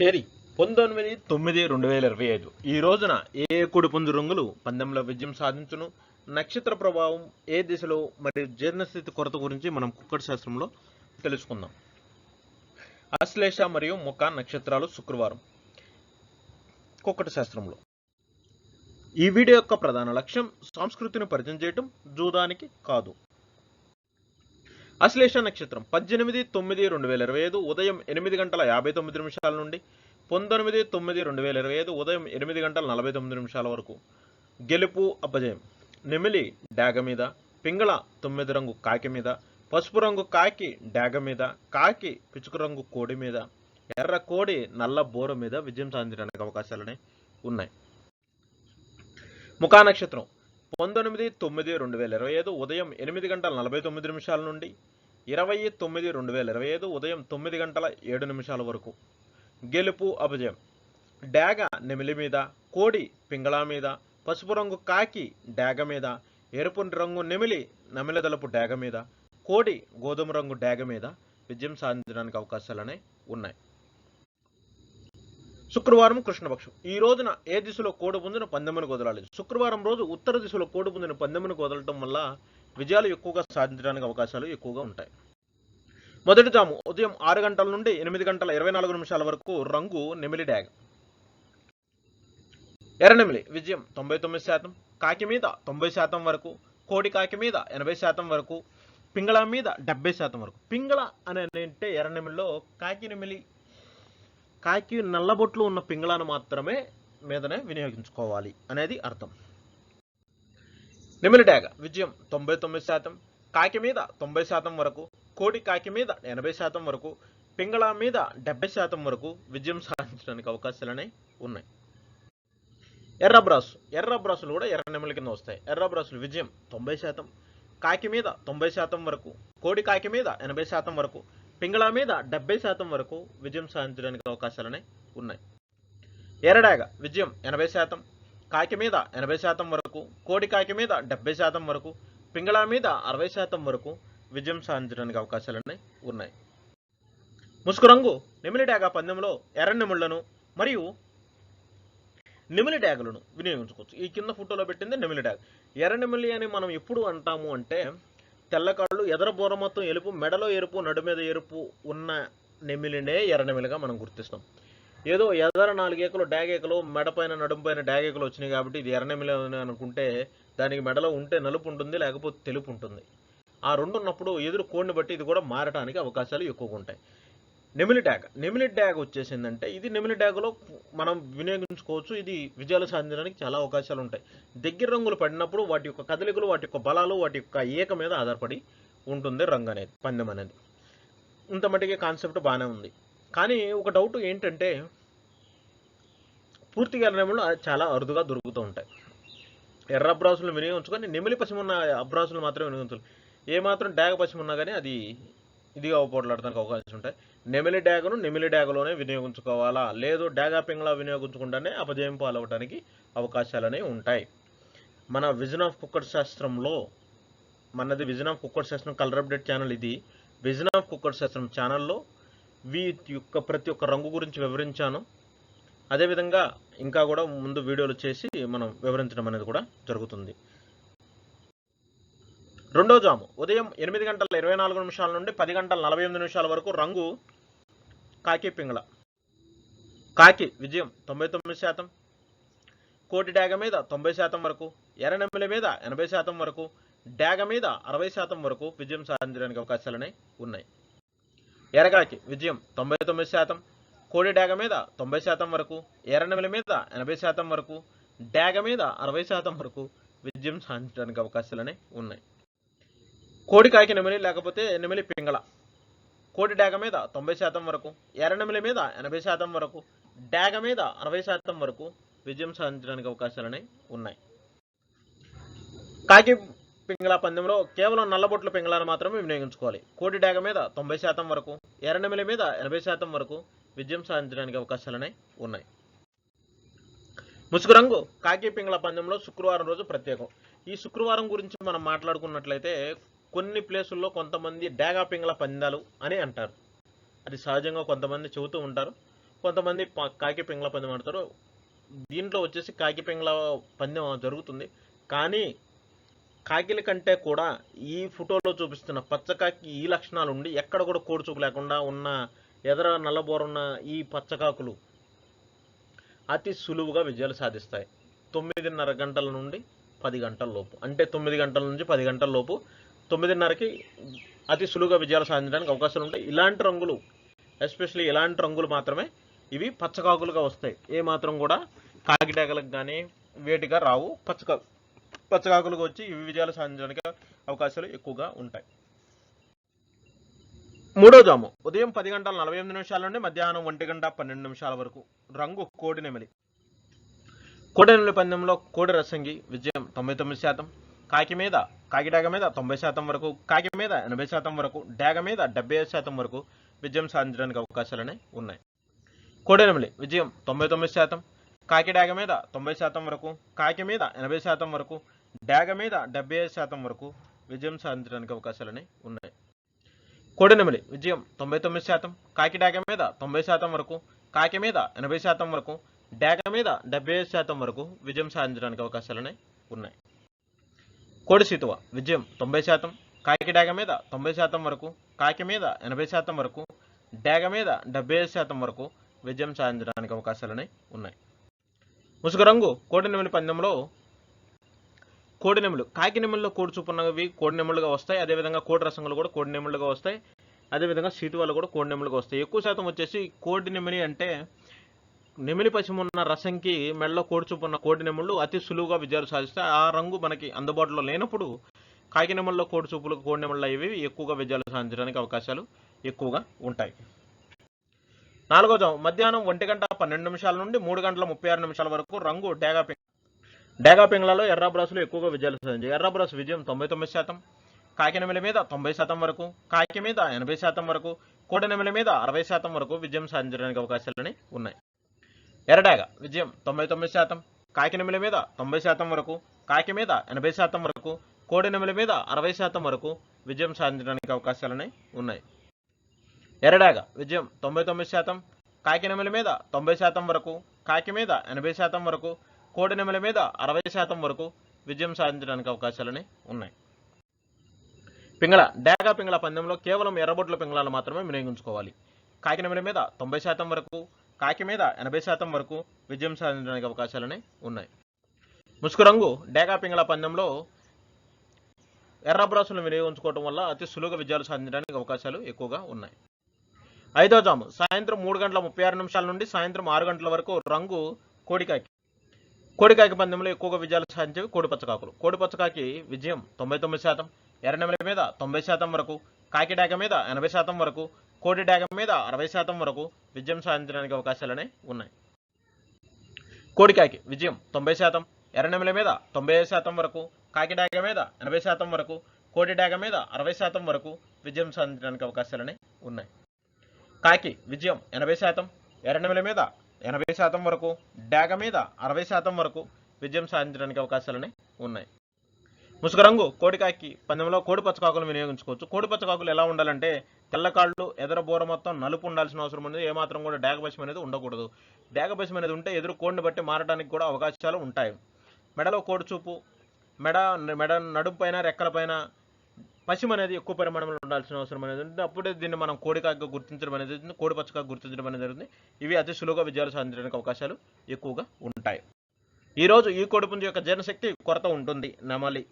తేదీ పంతొమ్మిది తొమ్మిది రెండు వేల ఇరవై ఐదు. ఈ రోజున ఏ కుడిపుంజు రంగులు పందెంలో విజయం సాధించును? నక్షత్ర ప్రభావం ఏ దిశలో మరియు జీర్ణస్థితి కొరత గురించి మనం కుక్కడి శాస్త్రంలో తెలుసుకుందాం. అశ్లేష మరియు ముఖ నక్షత్రాలు శుక్రవారం. కుక్కటి శాస్త్రంలో. ఈ వీడియో యొక్క ప్రధాన లక్ష్యం సంస్కృతిని పరిచయం చేయటం జూదానికి కాదు. అశ్లేష నక్షత్రం పద్దెనిమిది తొమ్మిది రెండు వేల ఇరవై ఐదు ఉదయం ఎనిమిది గంటల యాభై తొమ్మిది నిమిషాల నుండి పంతొమ్మిది తొమ్మిది రెండు వేల ఇరవై ఐదు ఉదయం ఎనిమిది గంటల నలభై తొమ్మిది నిమిషాల వరకు. గెలుపు అపజయం. నెమిలి డాగ మీద. పింగళ తొమ్మిది రంగు కాకి మీద. పసుపు రంగు కాకి డాగ మీద. కాకి పిచుకు రంగు కోడి మీద. ఎర్ర కోడి నల్ల బోర మీద విజయం సాధించడానికి అవకాశాలనే ఉన్నాయి. ముఖా నక్షత్రం. పంతొమ్మిది తొమ్మిది రెండు వేల ఇరవై ఐదు ఉదయం ఎనిమిది గంటల నలభై తొమ్మిది నిమిషాల నుండి ఇరవై తొమ్మిది రెండు వేల ఇరవై ఐదు ఉదయం తొమ్మిది గంటల ఏడు నిమిషాల వరకు. గెలుపు అపజయం. డాగ నెమిలి మీద కోడి పింగళా మీద పసుపు రంగు కాకి డాగ మీద ఎరుపు రంగు నెమిలి నమిలదలపు డాగ మీద కోడి గోధుమ రంగు డాగ మీద విజయం సాధించడానికి అవకాశాలనే ఉన్నాయి. శుక్రవారం కృష్ణపక్షం. ఈ రోజున ఏ దిశలో కోడి పుంజిన పందెమును వదలాలి? శుక్రవారం రోజు ఉత్తర దిశలో కోడి పుంజిన పందెమును వదలటం వల్ల విజయాలు ఎక్కువగా సాధించడానికి అవకాశాలు ఎక్కువగా ఉంటాయి. మొదటి జాము ఉదయం ఆరు గంటల నుండి ఎనిమిది గంటల ఇరవై నాలుగు నిమిషాల వరకు రంగు నెమిలి డ్యాగ్. ఎర్రనెమిలి విజయం తొంభై తొమ్మిది శాతం కాకి మీద తొంభై శాతం వరకు కోడి కాకి మీద ఎనభై శాతం వరకు పింగళ మీద డెబ్బై శాతం వరకు. పింగళ అని అంటే ఎర్రనెమిలిలో కాకి నెమిలి కాకి నల్లబొట్లు ఉన్న పింగళాను మాత్రమే మీదనే వినియోగించుకోవాలి అనేది అర్థం. నెమిలి డాగ విజయం తొంభై తొమ్మిది శాతం కాకి మీద తొంభై శాతం వరకు కోడి కాకి మీద ఎనభై శాతం వరకు పింగళ మీద డెబ్బై శాతం వరకు విజయం సాధించడానికి అవకాశాలనే ఉన్నాయి. ఎర్ర బ్రాసు ఎర్ర బ్రాసులు కూడా ఎర్ర నెమలి కింద వస్తాయి. ఎర్ర బ్రాసులు విజయం తొంభై శాతం కాకి మీద తొంభై శాతం వరకు కోడి కాకి మీద ఎనభై శాతం వరకు పింగళ మీద డెబ్బై శాతం వరకు విజయం సాధించడానికి అవకాశాలనే ఉన్నాయి. ఎర్రడాగ విజయం ఎనభై శాతం కాకి మీద ఎనభై శాతం వరకు కోడి కాకి మీద డెబ్బై శాతం వరకు పింగళ మీద అరవై శాతం వరకు విజయం సాధించడానికి అవకాశాలన్నీ ఉన్నాయి. ముసుగు రంగు నెమిలి డాగ పందెంలో ఎర్ర మరియు నెమిలి డ్యాగులను వినియోగించుకోవచ్చు. ఈ కింద ఫోటోలో పెట్టింది నిమిలి డ్యాగ్. ఎర్ర నెమిలి అని మనం ఎప్పుడు అంటాము అంటే తెల్లకాళ్ళు ఎదర బోర మొత్తం ఎరుపు మెడలో ఎరుపు నడు మీద ఎరుపు ఉన్న నెమిలినే ఎర్ర నెమిలిగా మనం గుర్తిస్తాం. ఏదో ఎదర నాలుగేకలు డాగేకలు మెడపైన నడుంపైన నడుము పైన డాగేకలు వచ్చినాయి కాబట్టి ఇది ఎర్ర అనుకుంటే దానికి మెడలో ఉంటే నలుపు ఉంటుంది లేకపోతే తెలుపు ఉంటుంది. ఆ రెండు ఉన్నప్పుడు ఎదురు కోడిని బట్టి ఇది కూడా మారడానికి అవకాశాలు ఎక్కువగా ఉంటాయి. నెమిలి డ్యాగ్ నెమిలి డ్యాగ్ వచ్చేసిందంటే ఇది నెమిలి డ్యాగ్లో మనం వినియోగించుకోవచ్చు. ఇది విజయాలు సాధించడానికి చాలా అవకాశాలు ఉంటాయి. దగ్గర రంగులు పడినప్పుడు వాటి యొక్క కదలికలు వాటి యొక్క బలాలు వాటి యొక్క ఏక మీద ఆధారపడి ఉంటుంది రంగు అనేది పందెం అనేది. ఇంత మటుకే కాన్సెప్ట్ బాగానే ఉంది. కానీ ఒక డౌట్ ఏంటంటే పూర్తిగా ఎర్రనెములు చాలా అరుదుగా దొరుకుతూ ఉంటాయి. ఎర్ర అబ్రాసులు వినియోగించుకొని నెమిలి పశ్చిమ ఉన్న అబ్రాసులు మాత్రమే వినియోగించాలి ఏ మాత్రం డాగ పశ్చిమ ఉన్నా కానీ అది ఇదిగా పోట్లాడడానికి అవకాశం ఉంటాయి. నెమిలి డ్యాగును నెమిలి డ్యాగులోనే వినియోగించుకోవాలా? లేదు డ్యాగా పింగ్లా వినియోగించుకుంటేనే అపజయం పాలవడానికి అవకాశాలనే ఉంటాయి. మన విజన్ ఆఫ్ కుక్కర్ శాస్త్రంలో మనది విజన్ ఆఫ్ కుక్కర్ శాస్త్రం కలర్ అప్డేట్ ఛానల్ ఇది. విజన్ ఆఫ్ కుక్కర్ శాస్త్రం ఛానల్లో వీ యొక్క ప్రతి ఒక్క రంగు గురించి వివరించాను. అదేవిధంగా ఇంకా కూడా ముందు వీడియోలు చేసి మనం వివరించడం అనేది కూడా జరుగుతుంది. రెండో జాము. ఉదయం ఎనిమిది గంటల ఇరవై నాలుగు నిమిషాల నుండి పది గంటల నలభై ఎనిమిది నిమిషాల వరకు రంగు కాకి పింగళ. కాకి విజయం తొంభై తొమ్మిది శాతం. కోటి డాగ మీద తొంభై శాతం వరకు ఎర్రనెమ్మల మీద ఎనభై శాతం వరకు డాగ మీద అరవై శాతం వరకు విజయం సాధించడానికి అవకాశాలనే ఉన్నాయి. ఎరగాకి విజయం తొంభై తొమ్మిది శాతం. కోడి డాగ మీద తొంభై శాతం వరకు ఎర్రనెమ్మల మీద ఎనభై శాతం వరకు డాగ మీద అరవై శాతం వరకు విజయం సాధించడానికి అవకాశాలనే ఉన్నాయి. కోడి కాకి నెమిలి లేకపోతే నెమిలి పింగళ. కోడి డాగ మీద తొంభై శాతం వరకు ఎర్ర మీద ఎనభై శాతం వరకు డాగ మీద అరవై శాతం వరకు విజయం సాధించడానికి అవకాశాలనే ఉన్నాయి. కాకి పింగళ పందెంలో కేవలం నల్లబొట్ల పింగళాన్ని మాత్రమే వినియోగించుకోవాలి. కోడి డాగ మీద తొంభై శాతం వరకు ఎర్ర మీద ఎనభై శాతం వరకు విజయం సాధించడానికి అవకాశాలనే ఉన్నాయి. ముసుగు రంగు కాకి పింగళ పందెంలో శుక్రవారం రోజు ప్రత్యేకం. ఈ శుక్రవారం గురించి మనం మాట్లాడుకున్నట్లయితే కొన్ని ప్లేసుల్లో కొంతమంది డేగా పింగళ పందాలు అని అంటారు. అది సహజంగా కొంతమంది చెబుతూ ఉంటారు. కొంతమంది ప- కాకి పింగళ పందెం ఆడతారు దీంట్లో వచ్చేసి కాకి పింగళ పందెం జరుగుతుంది. కానీ కాకిల కంటే కూడా ఈ ఫోటోలో చూపిస్తున్న పచ్చకాకి ఈ లక్షణాలు ఉండి ఎక్కడ కూడా కోడుచూపు లేకుండా ఉన్న ఎదర నల్లబోరున్న ఈ పచ్చకాకులు అతి సులువుగా విజయాలు సాధిస్తాయి. తొమ్మిదిన్నర గంటల నుండి పది గంటల లోపు. అంటే తొమ్మిది గంటల నుంచి పది గంటల లోపు తొమ్మిదిన్నరకి అతి సులువుగా విజయాలు సాధించడానికి అవకాశాలు ఉంటాయి. ఇలాంటి రంగులు ఎస్పెషల్లీ ఇలాంటి రంగులు మాత్రమే ఇవి పచ్చకాకులుగా వస్తాయి. ఏ మాత్రం కూడా కాకిడాకలకు కానీ వేటిగా రావు. పచ్చకా పచ్చకాకులుగా వచ్చి ఇవి విజయాలు సాధించడానికి అవకాశాలు ఎక్కువగా ఉంటాయి. మూడో జాము. ఉదయం పది గంటల నలభై ఎనిమిది నిమిషాల నుండి మధ్యాహ్నం ఒంటి గంట పన్నెండు నిమిషాల వరకు. రంగు కోడి నెమలి. కోడి నెమలి పందెంలో కోడి రసంగి విజయం తొంభై తొమ్మిది శాతం. కాకి మీద కాకి డాగ మీద తొంభై శాతం వరకు. కాకి మీద ఎనభై శాతం వరకు. డాగ మీద డెబ్బై ఐదు శాతం వరకు విజయం సాధించడానికి అవకాశాలనే ఉన్నాయి. కోడి నెమలి విజయం తొంభై తొమ్మిది శాతం. కాకి డాగ మీద తొంభై శాతం వరకు. కాకి మీద ఎనభై శాతం వరకు. డాగ మీద డెబ్బై ఐదు శాతం వరకు విజయం సాధించడానికి అవకాశాలనే ఉన్నాయి. కోడినెమలి. విజయం తొంభై తొమ్మిది శాతం. కాకి డాగ మీద తొంభై శాతం వరకు కాకి మీద ఎనభై శాతం వరకు డాగ మీద డెబ్బై ఐదు శాతం వరకు విజయం సాధించడానికి అవకాశాలనే ఉన్నాయి కోడి సీతువ విజయం తొంభై శాతం. కాకి డాగ మీద తొంభై శాతం వరకు కాకి మీద ఎనభై శాతం వరకు డాగ మీద డెబ్బై ఐదు శాతం వరకు విజయం సాధించడానికి అవకాశాలనే ఉన్నాయి ముసుగు రంగు కోడి నిమిలి పందెంలో కోడి నెమలు కాకి కోడి చూపున్నవి కోడినెములుగా వస్తాయి. అదేవిధంగా కోడి రసంగులు కూడా కోడినెములుగా వస్తాయి. అదేవిధంగా సీటువాలు కూడా కోడినెములుగా వస్తాయి. ఎక్కువ శాతం వచ్చేసి కోడి నెమలి అంటే నెమిలి పశ్చిమ ఉన్న రసంకి మెడలో కోడి చూపు ఉన్న కోడి అతి సులువుగా విజయాలు సాధిస్తాయి ఆ రంగు మనకి అందుబాటులో లేనప్పుడు కాకి నెమల్లో కోడి చూపులు కోడి నెమళ్ళు ఇవి ఎక్కువగా విజయాలు సాధించడానికి అవకాశాలు ఎక్కువగా ఉంటాయి. నాలుగో మధ్యాహ్నం ఒంటి గంట పన్నెండు నిమిషాల నుండి మూడు గంటల ముప్పై ఆరు నిమిషాల వరకు రంగు డేగా డేగాపింగ్లలో డేగా ఎర్ర ఎక్కువగా విజయాలు సాధించాయి. ఎర్రబ్రాసు విజయం తొంభై తొమ్మిది శాతం కాకి మీద తొంభై శాతం వరకు కాకి మీద ఎనభై శాతం వరకు కోడి మీద అరవై శాతం వరకు విజయం సాధించడానికి అవకాశాలని ఉన్నాయి. ఎరడాగ విజయం తొంభై తొమ్మిది శాతం కాకి మీద తొంభై శాతం వరకు కాకి మీద ఎనభై శాతం వరకు కోడి మీద అరవై శాతం వరకు విజయం సాధించడానికి అవకాశాలని ఉన్నాయి. ఎరడాగ విజయం తొంభై తొమ్మిది శాతం కాకి మీద తొంభై శాతం వరకు కాకి మీద ఎనభై శాతం వరకు కోడి మీద అరవై శాతం వరకు విజయం సాధించడానికి అవకాశాలని ఉన్నాయి. పింగళ డేగా పింగళ పందెంలో కేవలం ఎర్రబొడ్ల పింగళాలు మాత్రమే వినియోగించుకోవాలి. కాకినెమల మీద తొంభై శాతం వరకు కాకి మీద ఎనభై శాతం వరకు విజయం సాధించడానికి అవకాశాలని ఉన్నాయి. ముసుగు రంగు డేగా పింగళ పందెంలో ఎర్ర బ్రాసులను వినియోగించుకోవడం వల్ల అతి సులువుగా విజయాలు సాధించడానికి అవకాశాలు ఎక్కువగా ఉన్నాయి. ఐదో జాము సాయంత్రం మూడు గంటల ముప్పై ఆరు నిమిషాల నుండి సాయంత్రం ఆరు గంటల వరకు రంగు కోడికాకి కోడికాకి పందెంలో ఎక్కువగా విజయాలు సాధించేవి కోడి పచ్చకాకులు కోడి పచ్చకాకి విజయం తొంభై తొమ్మిది శాతం ఎర్రనెమల మీద తొంభై శాతం వరకు కాకి డాగ మీద ఎనభై శాతం వరకు కోడి డాగ మీద అరవై శాతం వరకు విజయం సాధించడానికి అవకాశాలనే ఉన్నాయి. కోడికాకి విజయం తొంభై శాతం ఎర్రనెమల మీద తొంభై ఐదు శాతం వరకు కాకి డాగ మీద ఎనభై శాతం వరకు కోడి డాగ మీద అరవై శాతం వరకు విజయం సాధించడానికి అవకాశాలనే ఉన్నాయి. కాకి విజయం ఎనభై శాతం ఎర్రనెమల మీద ఎనభై శాతం వరకు డాగ మీద అరవై శాతం వరకు విజయం సాధించడానికి అవకాశాలనే ఉన్నాయి. ముసుగు రంగు కోడికాకి పందెంలో కోడి పచ్చకాకులు వినియోగించుకోవచ్చు. కోడి పచ్చకాకులు ఎలా ఉండాలంటే తెల్లకాళ్ళు ఎదర బోర మొత్తం నలుపు ఉండాల్సిన అవసరం ఉంది ఏమాత్రం కూడా డేగపశం అనేది ఉండకూడదు. డేగపశం అనేది ఉంటే ఎదురు కోడిని బట్టి మారడానికి కూడా అవకాశాలు ఉంటాయి. మెడలో కోడి చూపు మెడ మెడ నడుపు పైన రెక్కల పైన పశ్చిమ అనేది ఎక్కువ పరిమాణంలో ఉండాల్సిన అవసరం అనేది ఉంటుంది అప్పుడే దీన్ని మనం కోడికాగా గుర్తించడం అనేది జరుగుతుంది కోడి పచ్చకాగా గుర్తించడం అనేది జరుగుతుంది. ఇవి అతి సులువుగా విజయాలు సాధించడానికి అవకాశాలు ఎక్కువగా ఉంటాయి. ఈ రోజు ఈ కోడిపుంజు యొక్క జీర్ణశక్తి కొరత ఉంటుంది. నమలి